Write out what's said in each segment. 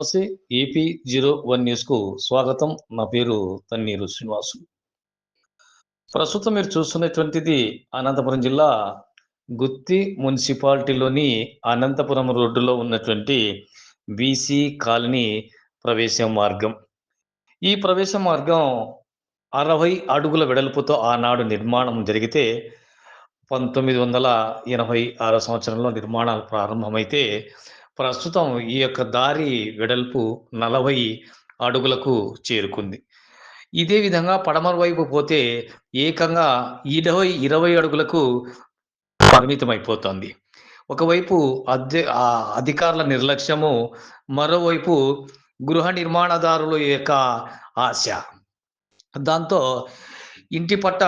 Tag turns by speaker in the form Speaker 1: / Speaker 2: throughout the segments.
Speaker 1: నమస్తే AP zero one న్యూస్కు స్వాగతం. నా పేరు తన్నీరు శ్రీనివాసు. ప్రస్తుతం మీరు చూస్తున్నటువంటిది అనంతపురం జిల్లా గుత్తి మున్సిపాలిటీలోని అనంతపురం రోడ్డులో ఉన్నటువంటి బీసీ కాలనీ ప్రవేశ మార్గం. ఈ ప్రవేశ మార్గం అరవై అడుగుల వెడల్పుతో ఆనాడు నిర్మాణం జరిగితే పంతొమ్మిది వందల ఎనభై ఆరో సంవత్సరంలో నిర్మాణాలు ప్రారంభమైతే ప్రస్తుతం ఈ యొక్క దారి వెడల్పు నలభై అడుగులకు చేరుకుంది. ఇదే విధంగా పడమర వైపు పోతే ఏకంగా ఇరవై ఇరవై అడుగులకు పరిమితమైపోతుంది. ఒకవైపు అద్దె అధికారుల నిర్లక్ష్యము మరోవైపు గృహ నిర్మాణదారుల యొక్క ఆశ. దాంతో ఇంటి పట్ట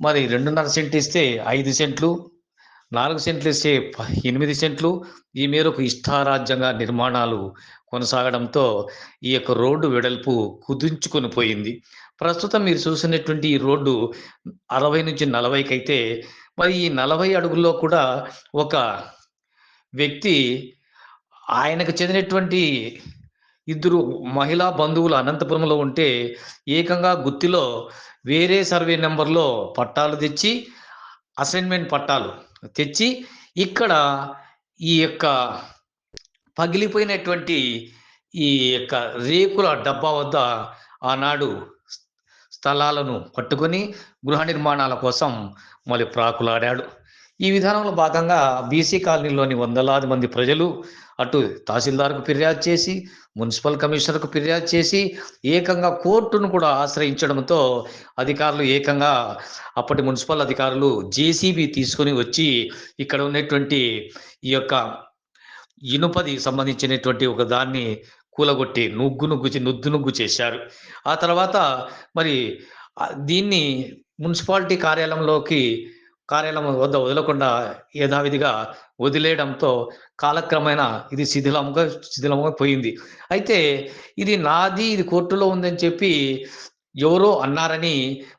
Speaker 1: మరి రెండున్నర సెంట్ ఇస్తే ఐదు సెంట్లు నాలుగు సెంట్లు ఇస్తే ప- ఎనిమిది సెంట్లు. ఈ మేరకు ఇష్టారాజ్యంగా నిర్మాణాలు కొనసాగడంతో ఈ యొక్క రోడ్డు వెడల్పు కుదించుకొని పోయింది. ప్రస్తుతం మీరు చూసినటువంటి ఈ రోడ్డు అరవై నుంచి నలభైకి అయితే మరి ఈ నలభై అడుగుల్లో కూడా ఒక వ్యక్తి ఆయనకు చెందినటువంటి ఇద్దరు మహిళా బంధువులు అనంతపురంలో ఉంటే ఏకంగా గుత్తిలో వేరే సర్వే నెంబర్లో పట్టాలు తెచ్చి అసైన్మెంట్ పట్టాలు తెచ్చి ఇక్కడ ఈ యొక్క పగిలిపోయినటువంటి ఈ యొక్క రేకుల డబ్బా వద్ద ఆనాడు స్థలాలను పట్టుకొని గృహ నిర్మాణాల కోసం మళ్ళీ ప్రాకులాడాడు. ఈ విధానంలో భాగంగా బీసీ కాలనీలోని వందలాది మంది ప్రజలు అటు తహసీల్దార్కు ఫిర్యాదు చేసి మున్సిపల్ కమిషనర్కు ఫిర్యాదు చేసి ఏకంగా కోర్టును కూడా ఆశ్రయించడంతో అధికారులు ఏకంగా అప్పటి మున్సిపల్ అధికారులు జేసీబీ తీసుకొని వచ్చి ఇక్కడ ఉన్నటువంటి ఈ యొక్క ఇనుపది సంబంధించినటువంటి ఒక దాన్ని కూలగొట్టి నుగ్గు నుగ్గు నుద్దు నుగ్గు చేశారు. ఆ తర్వాత మరి దీన్ని మున్సిపాలిటీ కార్యాలయంలోకి కార్యాలయం వద్ద వదలకుండా యథావిధిగా వదిలేయడంతో కాలక్రమేణా ఇది శిథిలంగా శిథిలంగా పోయింది. అయితే ఇది నాది ఇది కోర్టులో ఉందని చెప్పి ఎవరో అన్నారని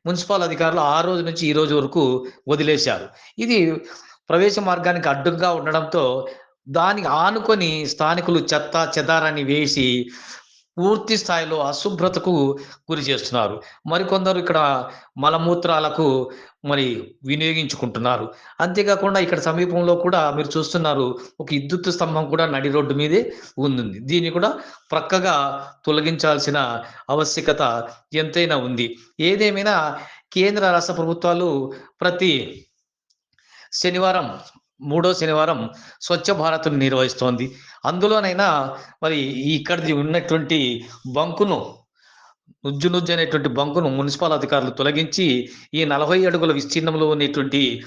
Speaker 1: మున్సిపల్ అధికారులు ఆ రోజు నుంచి ఈ రోజు వరకు వదిలేశారు. ఇది ప్రవేశ మార్గానికి అడ్డుగా ఉండడంతో దానికి ఆనుకొని స్థానికులు చెత్త చెదారాన్ని వేసి పూర్తి స్థాయిలో అశుభ్రతకు గురి చేస్తున్నారు. మరికొందరు ఇక్కడ మలమూత్రాలకు మరి వినియోగించుకుంటున్నారు. అంతేకాకుండా ఇక్కడ సమీపంలో కూడా మీరు చూస్తున్నారు ఒక విద్యుత్ స్తంభం కూడా నడి రోడ్డు మీదే ఉంది. దీన్ని కూడా ప్రక్కగా తొలగించాల్సిన ఆవశ్యకత ఎంతైనా ఉంది. ఏదేమైనా కేంద్ర రాష్ట్ర ప్రభుత్వాలు ప్రతి శనివారం మూడో శనివారం స్వచ్ఛ భారత్ను నిర్వహిస్తోంది. అందులోనైనా మరి ఇక్కడిది ఉన్నటువంటి బంకును నుజ్జు నుజ్జు అనేటువంటి బంకును మున్సిపల్ అధికారులు తొలగించి ఈ నలభై అడుగుల విస్తీర్ణంలో ఉన్నటువంటి